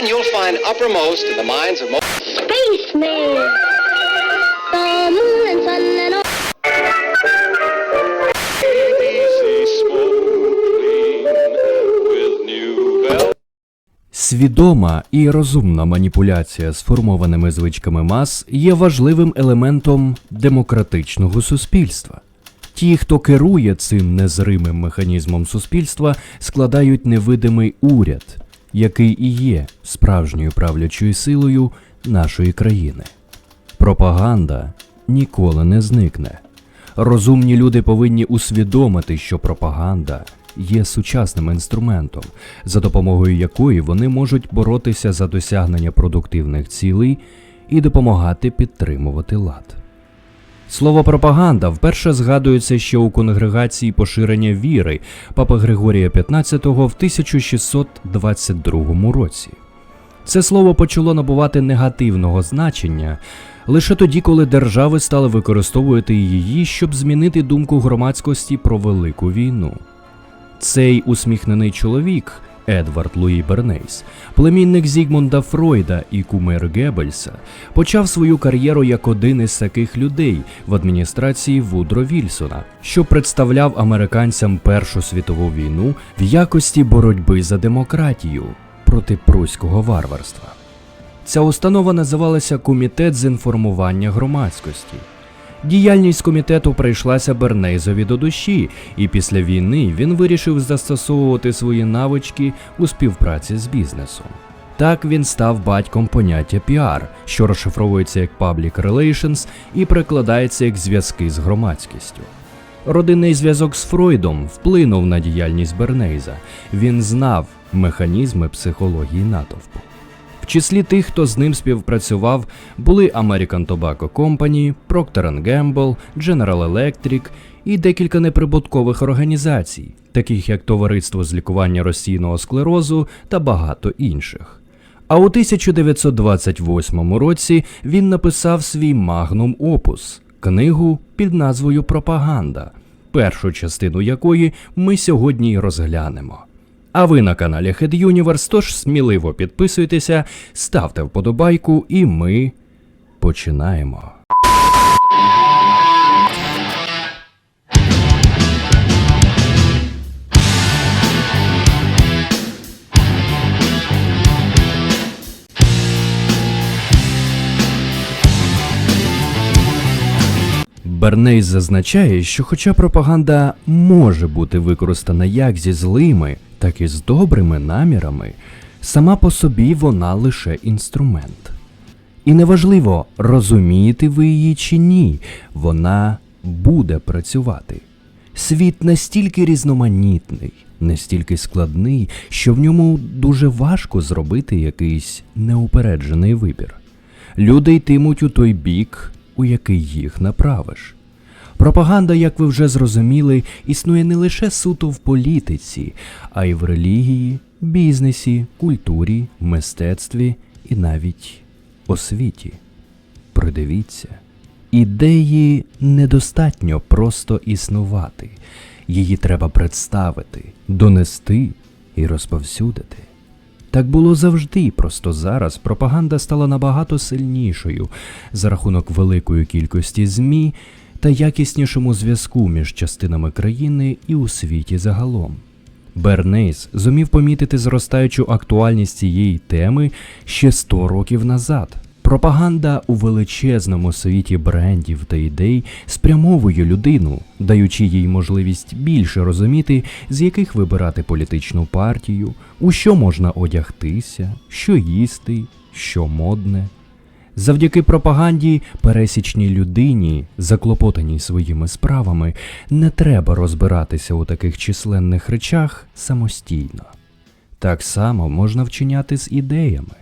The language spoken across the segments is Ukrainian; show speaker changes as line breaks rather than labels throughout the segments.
one you'll find uppermost in the minds of most.
Spaceman. The moon and sun and all.
Свідома і розумна маніпуляція сформованими звичками мас є важливим елементом демократичного суспільства. Ті, хто керує цим незримим механізмом суспільства, складають невидимий уряд, який і є справжньою правлячою силою нашої країни. Пропаганда ніколи не зникне. Розумні люди повинні усвідомити, що пропаганда є сучасним інструментом, за допомогою якої вони можуть боротися за досягнення продуктивних цілей і допомагати підтримувати лад. Слово пропаганда вперше згадується ще у конгрегації поширення віри Папи Григорія XV в 1622 році. Це слово почало набувати негативного значення лише тоді, коли держави стали використовувати її, щоб змінити думку громадськості про велику війну. Цей усміхнений чоловік, Едвард Луї Бернейс, племінник Зігмунда Фройда і кумир Геббельса, почав свою кар'єру як один із таких людей в адміністрації Вудро Вільсона, що представляв американцям Першу світову війну в якості боротьби за демократію проти пруського варварства. Ця установа називалася Комітет з інформування громадськості. Діяльність комітету прийшлася Бернейзові до душі, і після війни він вирішив застосовувати свої навички у співпраці з бізнесом. Так він став батьком поняття піар, що розшифровується як Public Relations і перекладається як зв'язки з громадськістю. Родинний зв'язок з Фройдом вплинув на діяльність Бернейза. Він знав механізми психології натовпу. Числі тих, хто з ним співпрацював, були American Tobacco Company, Procter Gamble, General Electric і декілька неприбуткових організацій, таких як Товариство з лікування розсійного склерозу та багато інших. А у 1928 році він написав свій магнум опус книгу під назвою Пропаганда, першу частину якої ми сьогодні й розглянемо. А ви на каналі Head Universe, тож сміливо підписуйтеся, ставте вподобайку, і ми починаємо. Бернейс зазначає, що хоча пропаганда може бути використана як зі злими, так і з добрими намірами, сама по собі вона лише інструмент. І неважливо, розумієте ви її чи ні, вона буде працювати. Світ настільки різноманітний, настільки складний, що в ньому дуже важко зробити якийсь неупереджений вибір. Люди йтимуть у той бік, у який їх направиш. Пропаганда, як ви вже зрозуміли, існує не лише суто в політиці, а й в релігії, бізнесі, культурі, мистецтві і навіть освіті. Придивіться, ідеї недостатньо просто існувати, її треба представити, донести і розповсюдити. Так було завжди, просто зараз пропаганда стала набагато сильнішою за рахунок великої кількості ЗМІ та якіснішому зв'язку між частинами країни і у світі загалом. Бернейс зумів помітити зростаючу актуальність цієї теми ще 100 років назад. Пропаганда у величезному світі брендів та ідей спрямовує людину, даючи їй можливість більше розуміти, з яких вибирати політичну партію, у що можна одягтися, що їсти, що модне. Завдяки пропаганді пересічній людині, заклопотаній своїми справами, не треба розбиратися у таких численних речах самостійно. Так само можна вчиняти з ідеями.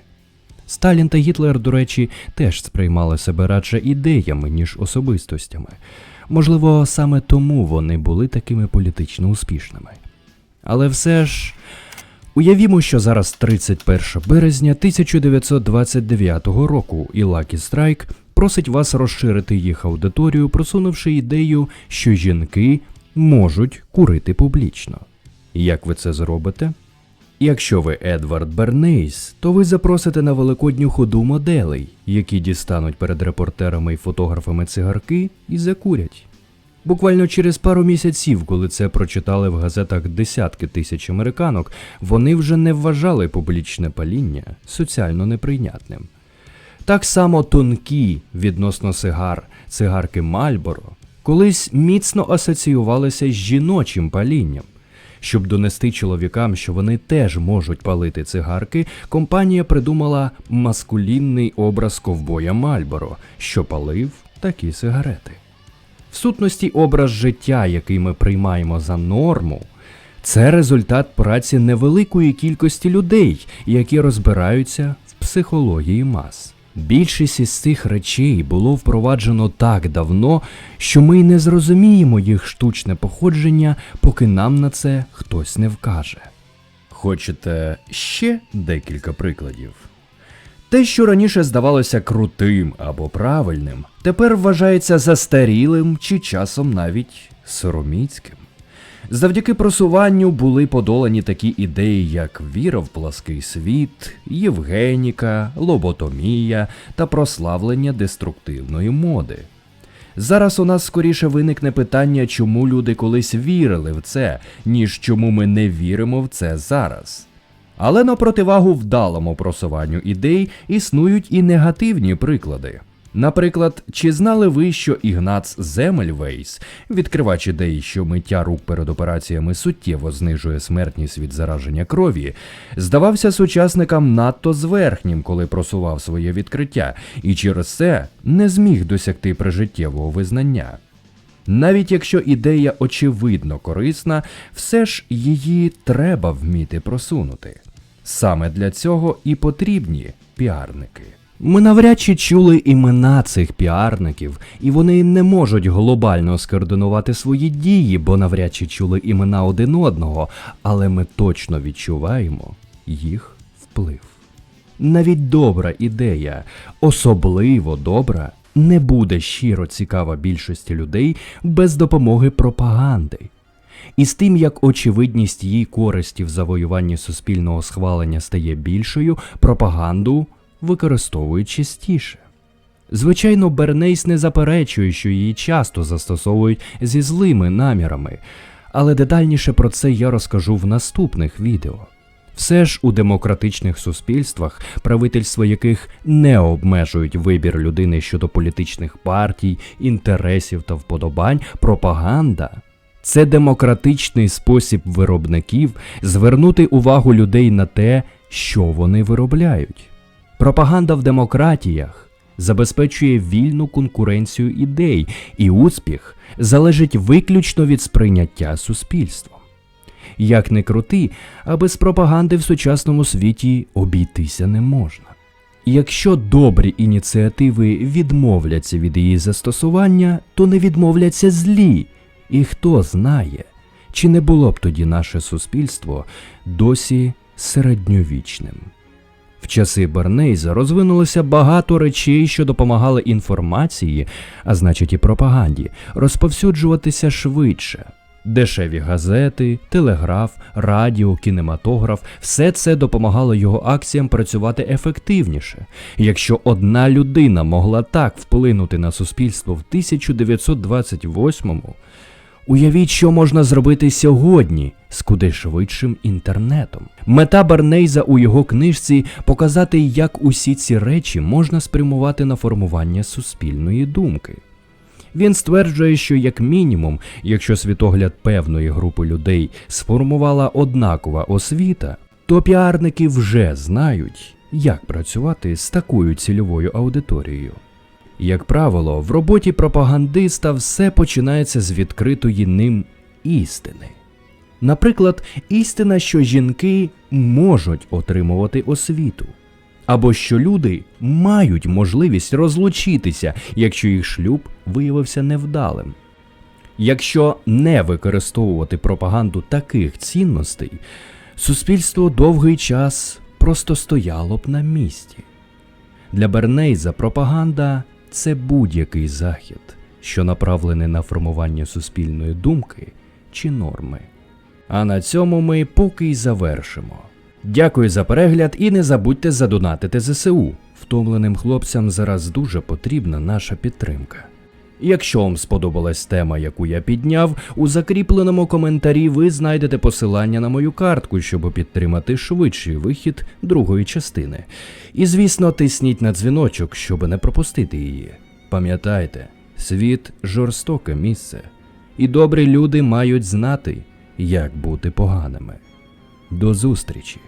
Сталін та Гітлер, до речі, теж сприймали себе радше ідеями, ніж особистостями. Можливо, саме тому вони були такими політично успішними. Але все ж, уявімо, що зараз 31 березня 1929 року, і Lucky Strike просить вас розширити їх аудиторію, просунувши ідею, що жінки можуть курити публічно. Як ви це зробите? Якщо ви Едвард Бернейс, то ви запросите на великодню ходу моделей, які дістануть перед репортерами і фотографами цигарки і закурять. Буквально через пару місяців, коли це прочитали в газетах десятки тисяч американок, вони вже не вважали публічне паління соціально неприйнятним. Так само тонкі відносно сигар, цигарки Мальборо, колись міцно асоціювалися з жіночим палінням. Щоб донести чоловікам, що вони теж можуть палити цигарки, компанія придумала маскулінний образ ковбоя Мальборо, що палив такі сигарети. В сутності образ життя, який ми приймаємо за норму, це результат праці невеликої кількості людей, які розбираються в психології мас. Більшість із цих речей було впроваджено так давно, що ми й не зрозуміємо їх штучне походження, поки нам на це хтось не вкаже. Хочете ще декілька прикладів? Те, що раніше здавалося крутим або правильним, тепер вважається застарілим чи часом навіть сороміцьким. Завдяки просуванню були подолані такі ідеї, як віра в плаский світ, євгеніка, лоботомія та прославлення деструктивної моди. Зараз у нас скоріше виникне питання, чому люди колись вірили в це, ніж чому ми не віримо в це зараз. Але на противагу вдалому просуванню ідей існують і негативні приклади. Наприклад, чи знали ви, що Ігнац Земельвейс, відкривач ідеї, що миття рук перед операціями суттєво знижує смертність від зараження крові, здавався сучасникам надто зверхнім, коли просував своє відкриття, і через це не зміг досягти прижиттєвого визнання. Навіть якщо ідея очевидно корисна, все ж її треба вміти просунути. Саме для цього і потрібні піарники. Ми навряд чи чули імена цих піарників, і вони не можуть глобально скоординувати свої дії, бо навряд чи чули імена один одного, але ми точно відчуваємо їх вплив. Навіть добра ідея, особливо добра, не буде щиро цікава більшості людей без допомоги пропаганди. І з тим, як очевидність її користі в завоюванні суспільного схвалення стає більшою, пропаганду використовують частіше. Звичайно, Бернейс не заперечує, що її часто застосовують зі злими намірами, але детальніше про це я розкажу в наступних відео. Все ж у демократичних суспільствах, правительства яких не обмежують вибір людини щодо політичних партій, інтересів та вподобань, пропаганда це демократичний спосіб виробників звернути увагу людей на те, що вони виробляють. Пропаганда в демократіях забезпечує вільну конкуренцію ідей, і успіх залежить виключно від сприйняття суспільством. Як не крути, а без пропаганди в сучасному світі обійтися не можна. Якщо добрі ініціативи відмовляться від її застосування, то не відмовляться злі, і хто знає, чи не було б тоді наше суспільство досі середньовічним. В часи Бернейза розвинулося багато речей, що допомагали інформації, а значить і пропаганді, розповсюджуватися швидше. Дешеві газети, телеграф, радіо, кінематограф все це допомагало його акціям працювати ефективніше. Якщо одна людина могла так вплинути на суспільство в 1928-му, Уявіть, що можна зробити сьогодні з куди швидшим інтернетом. Мета Бернейза у його книжці показати, як усі ці речі можна спрямувати на формування суспільної думки. Він стверджує, що як мінімум, якщо світогляд певної групи людей сформувала однакова освіта, то піарники вже знають, як працювати з такою цільовою аудиторією. Як правило, в роботі пропагандиста все починається з відкритої ним істини. Наприклад, істина, що жінки можуть отримувати освіту, або що люди мають можливість розлучитися, якщо їх шлюб виявився невдалим. Якщо не використовувати пропаганду таких цінностей, суспільство довгий час просто стояло б на місці. Для Бернейза пропаганда це будь-який захід, що направлений на формування суспільної думки чи норми. А на цьому ми поки й завершимо. Дякую за перегляд і не забудьте задонатити ЗСУ. Втомленим хлопцям зараз дуже потрібна наша підтримка. Якщо вам сподобалась тема, яку я підняв, у закріпленому коментарі ви знайдете посилання на мою картку, щоб підтримати швидший вихід другої частини. І звісно, тисніть на дзвіночок, щоб не пропустити її. Пам'ятайте, світ жорстоке місце, і добрі люди мають знати, як бути поганими. До зустрічі!